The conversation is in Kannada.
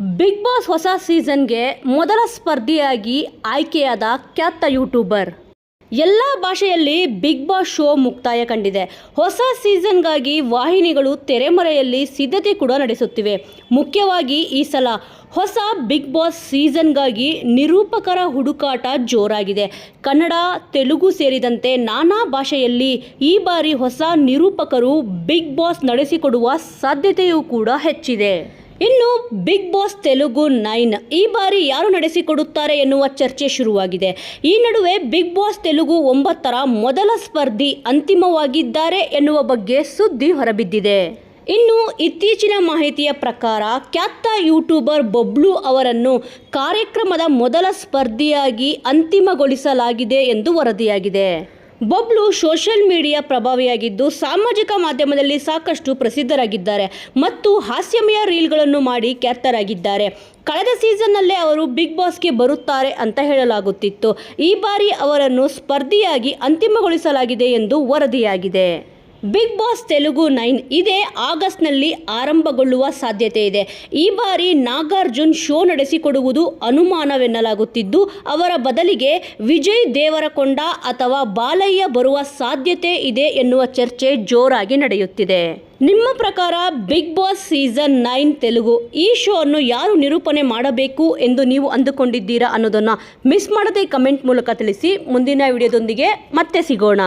ಬಿಗ್ ಬಾಸ್ ಹೊಸ ಸೀಸನ್ಗೆ ಮೊದಲ ಸ್ಪರ್ಧಿಯಾಗಿ ಆಯ್ಕೆಯಾದ ಖ್ಯಾತ ಯೂಟ್ಯೂಬರ್. ಎಲ್ಲ ಭಾಷೆಯಲ್ಲಿ ಬಿಗ್ ಬಾಸ್ ಶೋ ಮುಕ್ತಾಯ ಕಂಡಿದೆ. ಹೊಸ ಸೀಸನ್ಗಾಗಿ ವಾಹಿನಿಗಳು ತೆರೆಮರೆಯಲ್ಲಿ ಸಿದ್ಧತೆ ಕೂಡ ನಡೆಸುತ್ತಿವೆ. ಮುಖ್ಯವಾಗಿ ಈ ಸಲ ಹೊಸ ಬಿಗ್ ಬಾಸ್ ಸೀಸನ್ಗಾಗಿ ನಿರೂಪಕರ ಹುಡುಕಾಟ ಜೋರಾಗಿದೆ. ಕನ್ನಡ, ತೆಲುಗು ಸೇರಿದಂತೆ ನಾನಾ ಭಾಷೆಯಲ್ಲಿ ಈ ಬಾರಿ ಹೊಸ ನಿರೂಪಕರು ಬಿಗ್ ಬಾಸ್ ನಡೆಸಿಕೊಡುವ ಸಾಧ್ಯತೆಯೂ ಕೂಡ ಹೆಚ್ಚಿದೆ. ಇನ್ನು ಬಿಗ್ ಬಾಸ್ ತೆಲುಗು ನೈನ್. ಈ ಬಾರಿ ಯಾರು ನಡೆಸಿಕೊಡುತ್ತಾರೆ ಎನ್ನುವ ಚರ್ಚೆ ಶುರುವಾಗಿದೆ. ಈ ನಡುವೆ ಬಿಗ್ ಬಾಸ್ ತೆಲುಗು ಒಂಬತ್ತರ ಮೊದಲ ಸ್ಪರ್ಧಿ ಅಂತಿಮವಾಗಿದ್ದಾರೆ ಎನ್ನುವ ಬಗ್ಗೆ ಸುದ್ದಿ ಹೊರಬಿದ್ದಿದೆ. ಇನ್ನು ಇತ್ತೀಚಿನ ಮಾಹಿತಿಯ ಪ್ರಕಾರ ಖ್ಯಾತ ಯೂಟ್ಯೂಬರ್ ಬಬ್ಲು ಅವರನ್ನು ಕಾರ್ಯಕ್ರಮದ ಮೊದಲ ಸ್ಪರ್ಧಿಯಾಗಿ ಅಂತಿಮಗೊಳಿಸಲಾಗಿದೆ ಎಂದು ವರದಿಯಾಗಿದೆ. ಬಬ್ಲು ಸೋಷಿಯಲ್ ಮೀಡಿಯಾ ಪ್ರಭಾವಿಯಾಗಿದ್ದು ಸಾಮಾಜಿಕ ಮಾಧ್ಯಮದಲ್ಲಿ ಸಾಕಷ್ಟು ಪ್ರಸಿದ್ಧರಾಗಿದ್ದಾರೆ ಮತ್ತು ಹಾಸ್ಯಮಯ ರೀಲ್ಗಳನ್ನು ಮಾಡಿ ಖ್ಯಾತರಾಗಿದ್ದಾರೆ ಕಳೆದ ಸೀಸನ್ನಲ್ಲೇ ಅವರು ಬಿಗ್ ಬಾಸ್ಗೆ ಬರುತ್ತಾರೆ ಅಂತ ಹೇಳಲಾಗುತ್ತಿತ್ತು. ಈ ಬಾರಿ ಅವರನ್ನು ಸ್ಪರ್ಧಿಯಾಗಿ ಅಂತಿಮಗೊಳಿಸಲಾಗಿದೆ ಎಂದು ವರದಿಯಾಗಿದೆ. ಬಿಗ್ ಬಾಸ್ ತೆಲುಗು ನೈನ್ ಇದೇ ಆಗಸ್ಟ್ನಲ್ಲಿ ಆರಂಭಗೊಳ್ಳುವ ಸಾಧ್ಯತೆ ಇದೆ. ಈ ಬಾರಿ ನಾಗಾರ್ಜುನ್ ಶೋ ನಡೆಸಿಕೊಡುವುದು ಅನುಮಾನವೆನ್ನಲಾಗುತ್ತಿದ್ದು, ಅವರ ಬದಲಿಗೆ ವಿಜಯ್ ದೇವರಕೊಂಡ ಅಥವಾ ಬಾಲಯ್ಯ ಬರುವ ಸಾಧ್ಯತೆ ಇದೆ ಎನ್ನುವ ಚರ್ಚೆ ಜೋರಾಗಿ ನಡೆಯುತ್ತಿದೆ. ನಿಮ್ಮ ಪ್ರಕಾರ Big Boss season nine Telugu ಈ ಶೋ ಅನ್ನು ಯಾರು ನಿರೂಪಣೆ ಮಾಡಬೇಕು ಎಂದು ನೀವು ಅಂದುಕೊಂಡಿದ್ದೀರಾ ಅನ್ನೋದನ್ನು ಮಿಸ್ ಮಾಡದೆ ಕಮೆಂಟ್ ಮೂಲಕ ತಿಳಿಸಿ. ಮುಂದಿನ ವಿಡಿಯೋದೊಂದಿಗೆ ಮತ್ತೆ ಸಿಗೋಣ.